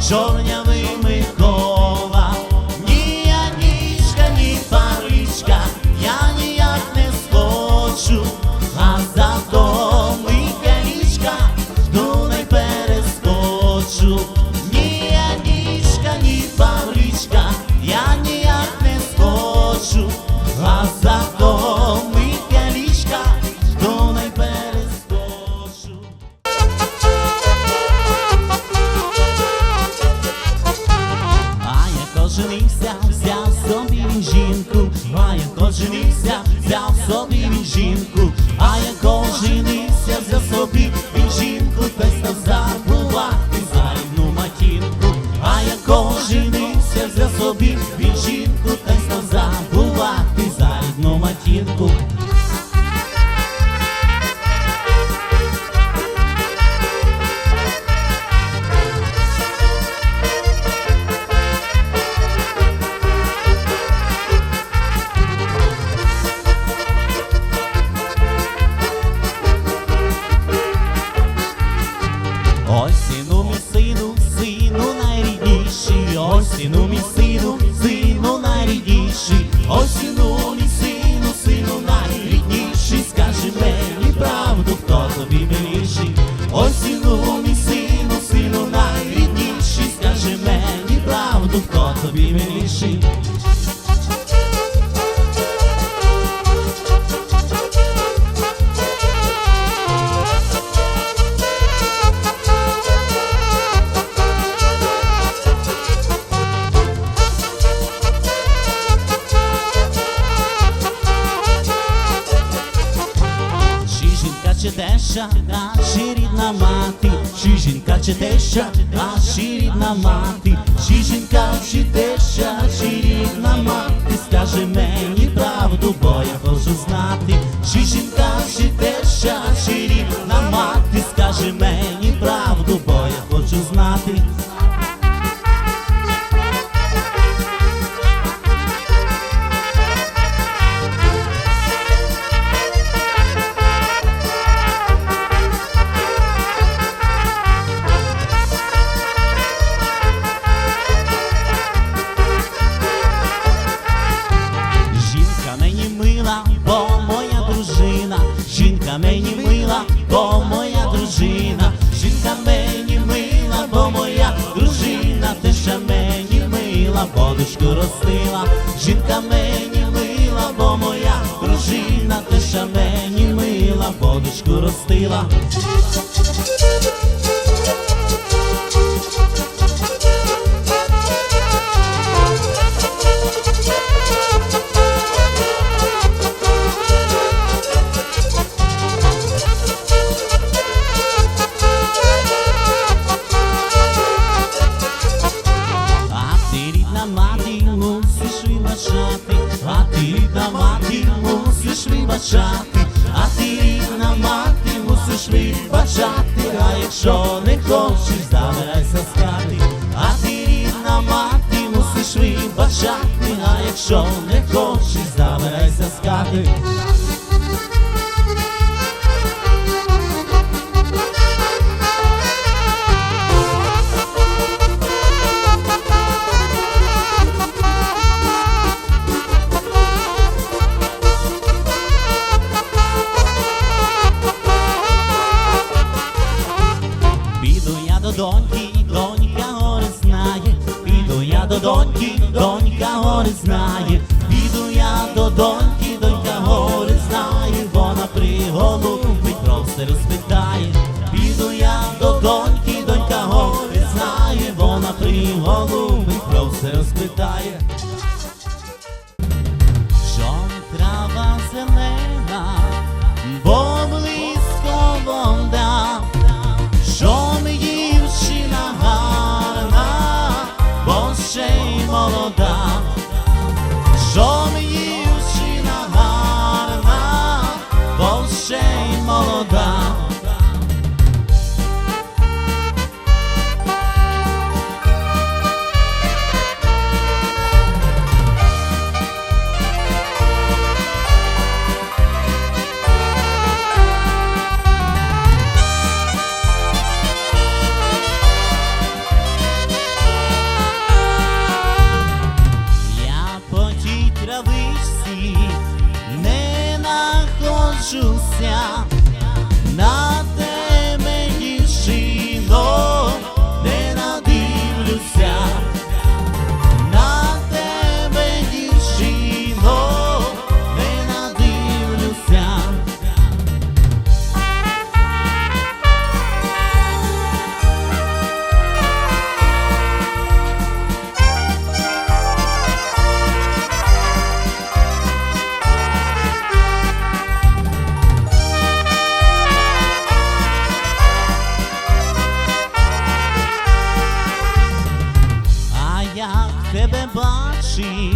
жорнявими колами. у хто тобі миліший. Чи жінка чи теща, чи рідна мати, чи жінка чи теща, чи жінка, чи теща, чи рідна мати, скажи мені правду, бо я хочу знати, чи жінка, чи теща, чи рідна мати, скажи мені. Ти мені мила, бо моя дружина, ти мені мила, водочку ростила. пиши бажання, а якщо не хочеш, забирайся з хати. доньки, донька гори знає, піду я до доньки, донька гори знає, вона приголубить, все розпитає, піду я до доньки, донька гори знає, вона приголубить, все розпитає. молода. Жон Júcia. see.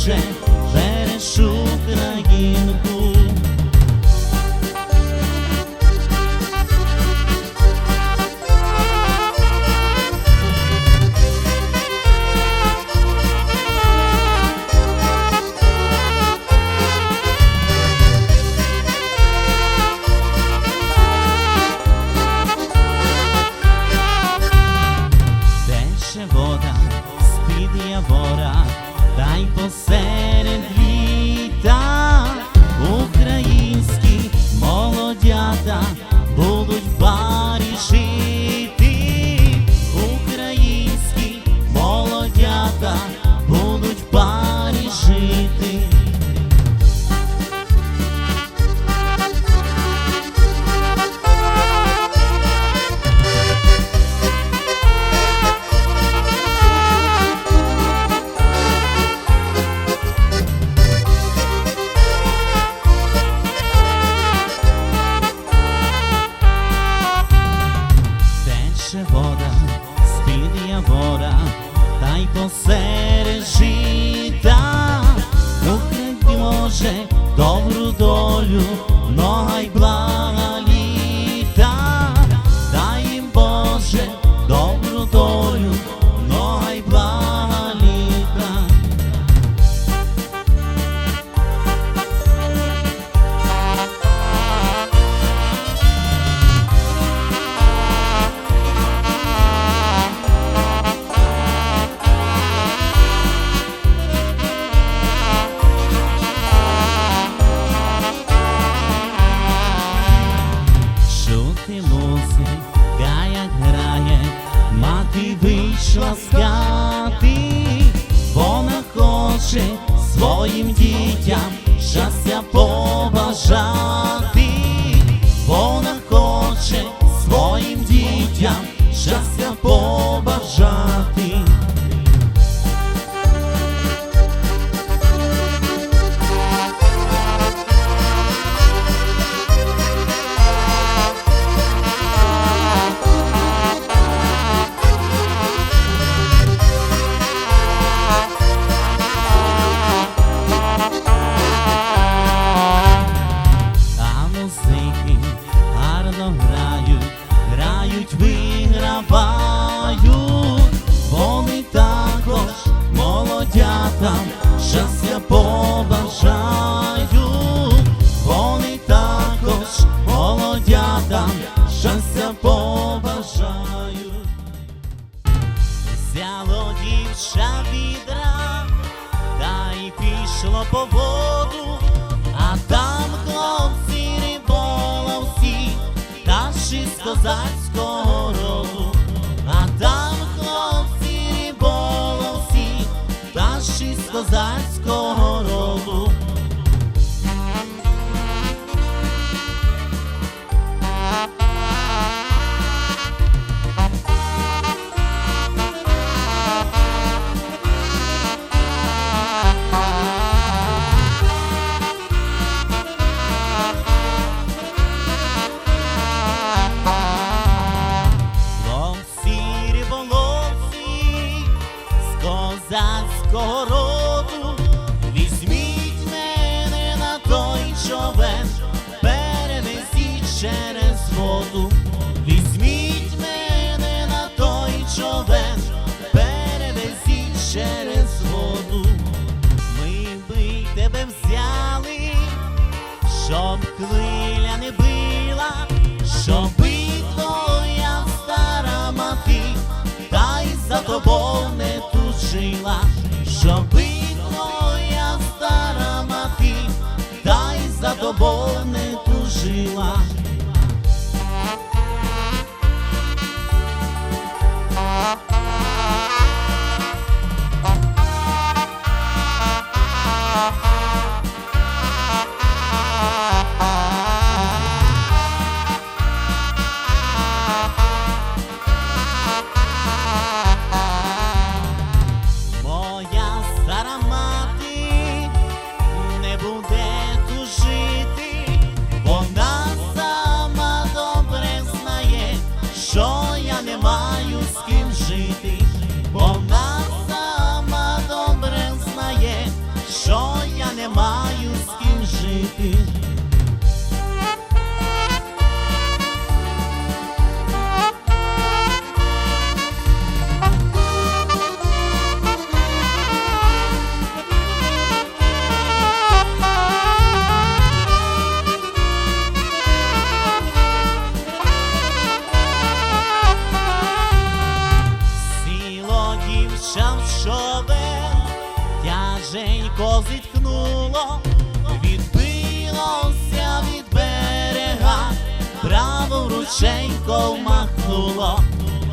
вже береш Українку. Де ще вода з-під явора Дай посеред літа Україна. Своїм дітям пішло по воду, а там хлопці риболовці, та ще з козацького роду, а там хлопці риболовці, та ще з козацького роду. Воду. Ми би тебе взяли, щоб хвиля не била, щоби твоя стара мати, та й за тобою не тужила, щоби твоя стара мати, та й за тобою не тужила. Тяженько зітхнуло, відбилося від берега, право рученько махнуло,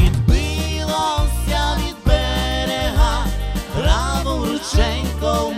відбилося від берега, право рученько